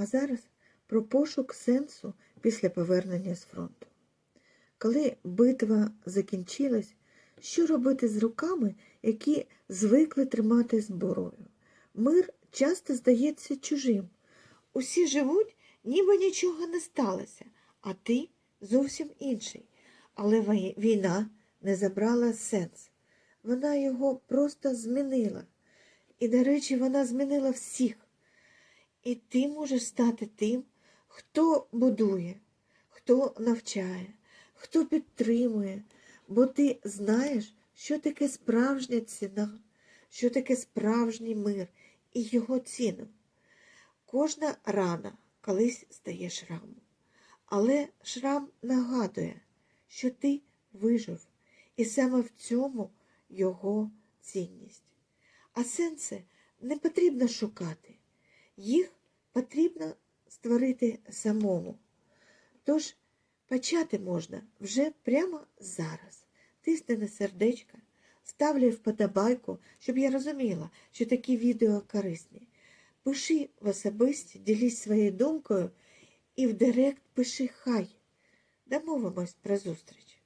А зараз про пошук сенсу після повернення з фронту. Коли битва закінчилась, що робити з руками, які звикли тримати зброю? Мир часто здається чужим. Усі живуть, ніби нічого не сталося, а ти зовсім інший. Але війна не забрала сенс. Вона його просто змінила. І, до речі, вона змінила всіх. І ти можеш стати тим, хто будує, хто навчає, хто підтримує, бо ти знаєш, що таке справжня ціна, що таке справжній мир і його ціну. Кожна рана колись стає шрамом, але шрам нагадує, що ти вижив, і саме в цьому його цінність. А сенси не потрібно шукати, їх потрібно створити самому. Тож почати можна вже прямо зараз. Тисни на сердечко, ставляй вподобайку, щоб я розуміла, що такі відео корисні. Пиши в особисті, ділись своєю думкою і в директ пиши хай. Домовимось про зустріч.